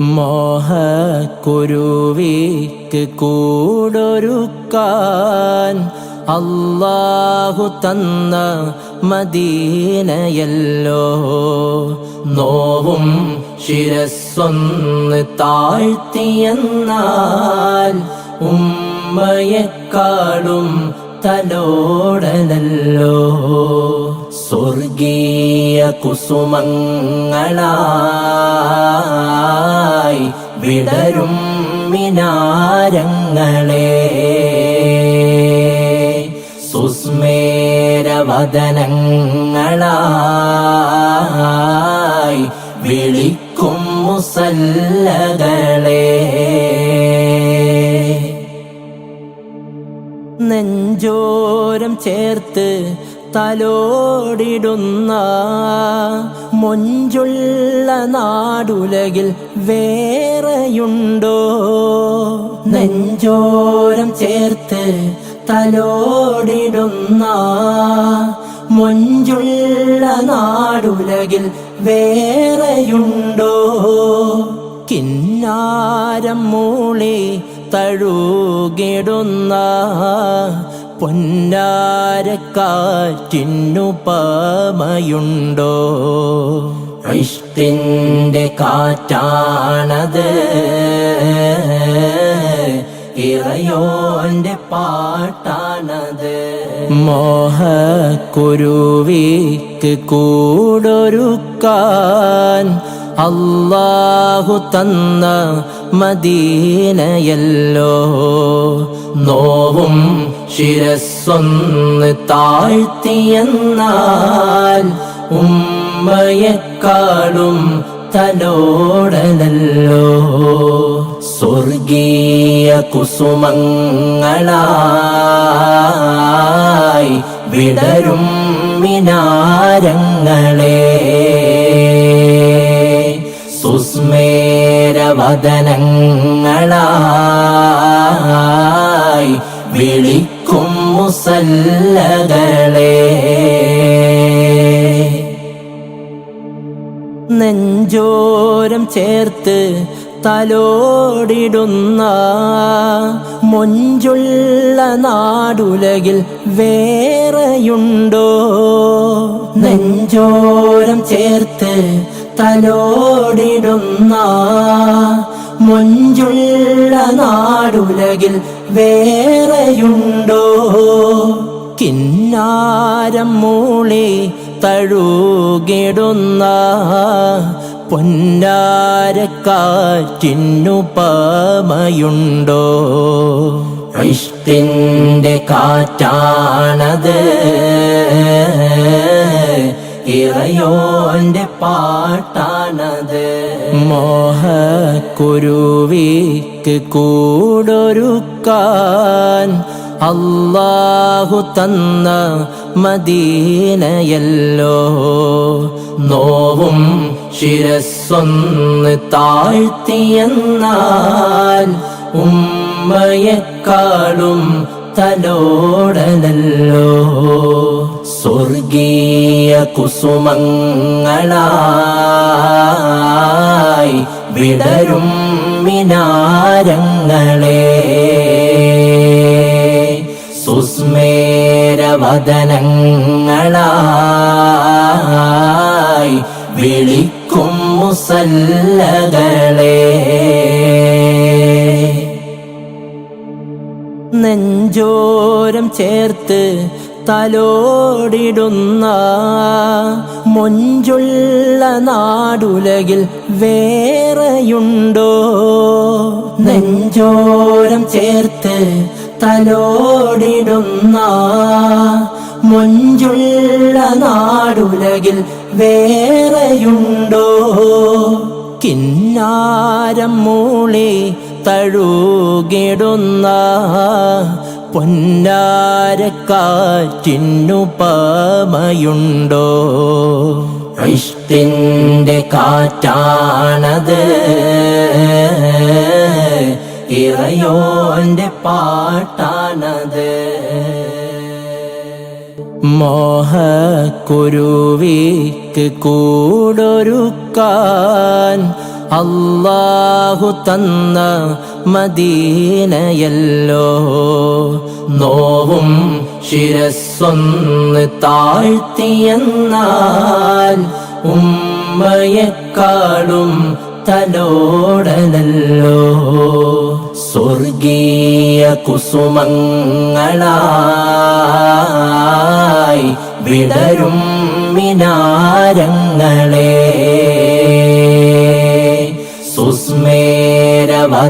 മോഹക്കുരുവിക്ക് കൂടൊരുക്കാൻ അല്ലാഹു തന്ന മദീനയല്ലോ. നോവും ശിരസ്വന്ന് താഴ്ത്തിയെന്നാൽ ഉമ്മയെക്കാളും തലോടലല്ലോ സ്വർഗീയ കുസുമങ്ങളായി വിടരും മിനാരങ്ങളെ. സുസ്മേരവദനങ്ങളായി വിളിക്കും മുസല്ലകളെ. നെഞ്ചോരം ചേർത്ത് തലോടിടുന്ന മൊഞ്ചുള്ള നാടുലകിൽ വേറെയുണ്ടോ? നെഞ്ചോരം ചേർത്ത് തലോടിടുന്ന മൊഞ്ചുള്ള നാടുലകിൽ വേറെയുണ്ടോ? കിന്നാരം മൂളി തഴുകിടുന്ന പൊന്നാരക്കാറ്റിനു പാമയുണ്ടോ? ഇഷ്ടിന്റെ കാറ്റാണത് ഇറയോന്റെ പാട്ടാണത്. മോഹക്കുരുവിക്ക് കൂടൊരുക്കാൻ അല്ലാഹു തന്ന മദീനയല്ലോ. നോവും ശിരസ്വന്ന് താഴ്ത്തിയെന്നാൽ ഉമ്മയെക്കാളും തലോടലല്ലോ സ്വർഗീയ കുസുമങ്ങളായി വിടരും മിനാരങ്ങളെ. സുസ്മേരവദനങ്ങളായി വിളിക്കും മുസല്ലകളെ. നെഞ്ചോരം ചേർത്ത് തലോടിടുന്ന മൊഞ്ചുള്ള നാടുലകിൽ വേറെയുണ്ടോ? നെഞ്ചോരം ചേർത്ത് തലോടിടുന്ന മുഞ്ചുള്ള നാടുലകിൽ വേറെയുണ്ടോ? കിന്നാരം മൂളി തഴുകിടുന്ന പൊന്നാരക്കാറ്റിന്നു പാമയുണ്ടോ? ഇഷ്ടിന്റെ കാറ്റാണത്. ഇറയോന്റെ പാട്ടാണത്. മോഹക്കുരുവിക്ക് കൂടൊരുക്കാൻ അല്ലാഹു തന്ന മദീനയല്ലോ. നോവും ശിരസ്വന്ന് താഴ്ത്തിയെന്നാൽ ഉമ്മയെക്കാളും തലോടലല്ലോ സ്വർഗീയ കുസുമങ്ങളായി വിടരും മിനാരങ്ങളെ. സുസ്മേരവദനങ്ങളായി വിളിക്കും മുസല്ലകളെ. നെഞ്ചോരം ചേർത്ത് തലോടിടുന്ന മൊഞ്ചുള്ള നാടുലകിൽ വേറെയുണ്ടോ? നെഞ്ചോരം ചേർത്ത് തലോടിടുന്ന മൊഞ്ചുള്ള നാടുലകിൽ വേറെയുണ്ടോ? കിന്നാരം മൂളി തഴുകിടുന്ന പൊന്നാരക്കാറ്റിനു പാമയുണ്ടോ? ഇഷ്ടിന്റെ കാറ്റാണത്. ഇറയോന്റെ പാട്ടാണത്. മോഹക്കുരുവിക്ക് കൂടൊരുക്കാൻ അല്ലാഹു തന്ന മദീനയല്ലോ. നോവും ശിരസ്സൊന്ന് താഴ്ത്തിയെന്നാൽ ഉമ്മയെക്കാളും തലോടലല്ലോ സ്വർഗീയ കുസുമങ്ങളായി വിടരും മിനാരങ്ങളെ.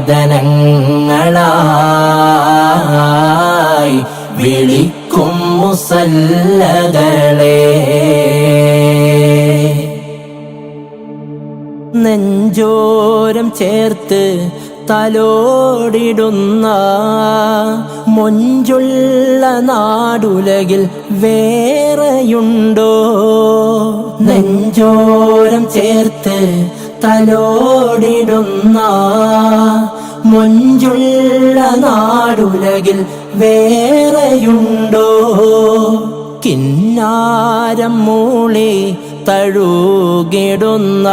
സുസ്മേരവദനങ്ങളായി വിളിക്കും മുസല്ലകളെ. നെഞ്ചോരം ചേർത്ത് തലോടിടുന്ന മൊഞ്ചുള്ള നാടുലകിൽ വേറെയുണ്ടോ? നെഞ്ചോരം ചേർത്ത് തലോടിടുന്ന മൊഞ്ചുള്ള നാടുലകിൽ വേറെയുണ്ടോ? കിന്നാരം മൂളി തഴുകിടുന്ന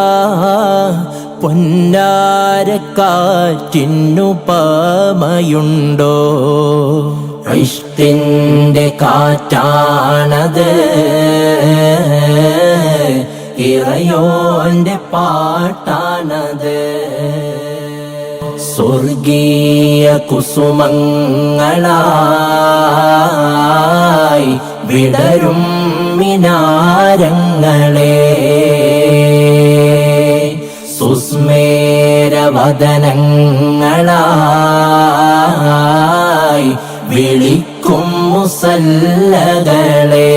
പൊന്നാരക്കാറ്റിന്നു പാമയുണ്ടോ? ഇഷ്ടിന്റെ കാറ്റാണത് ഇറയോന്റെ പാട്ടാണത്. സ്വർഗീയ കുസുമങ്ങളായി വിടരും മിനാരങ്ങളെ. സുസ്മേരവദനങ്ങളായി വിളിക്കും മുസല്ലകളെ.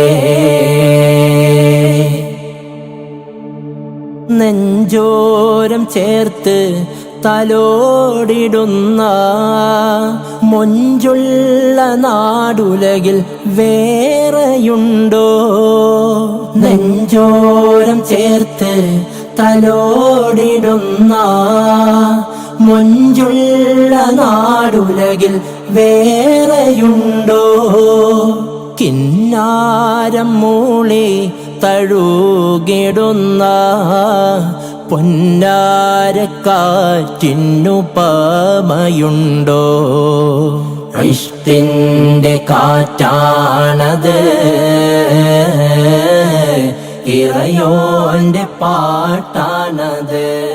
നെഞ്ചോരം ചേർത്ത് തലോടിടുന്ന മൊഞ്ചുള്ള നാടുലകിൽ വേറെയുണ്ടോ? നെഞ്ചോരം ചേർത്ത് തലോടിടുന്ന മൊഞ്ചുള്ള നാടുലകിൽ വേറെയുണ്ടോ? കിന്നാരം മൂളി തഴുകിടുന്ന പൊന്നാരക്കാറ്റിന്നു പാമയുണ്ടോ? ഇഷ്ടിന്റെ കാറ്റാണത്. ഇറയോന്റെ പാട്ടാണത്.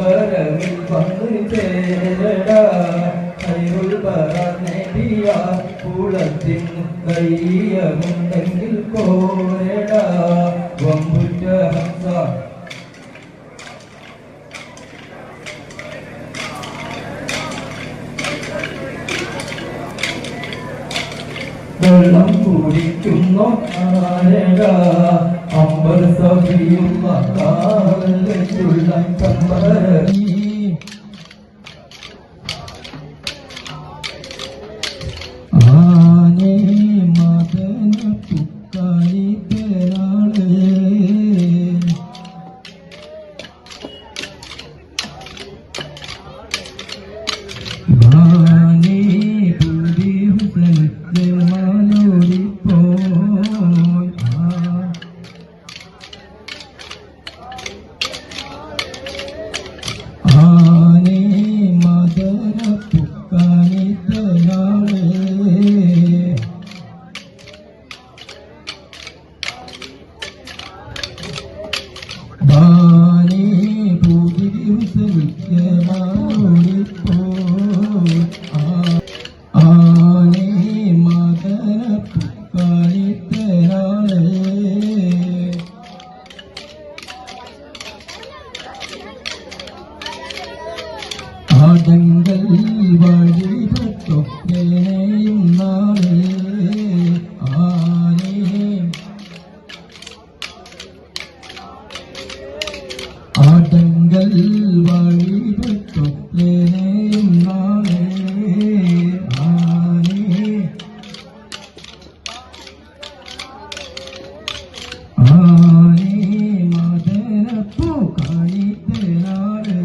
സംബരമിൽ വന്ന് ചേരട കൈകൾ പറഞ്ഞിയ കുളത്തിന് കയ്യമുണ്ടെങ്കിൽ കോരട വമ്പുറ്റ ഹംസ വെള്ളം കുടിക്കുന്നു ആരക അമ്പർ സഭിയുള്ള കാവലുള്ള കമ്പരീ ആടങ്കൽ വഴിപെട്ടൊക്കെയും നാളെ ആനേ. ആനേ മദനപ്പൂ കാണിത്തനാളേ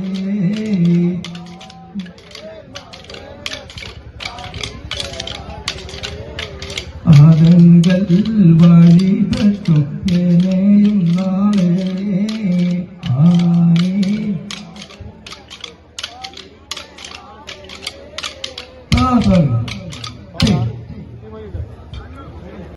ആദങ്കൽ വഴി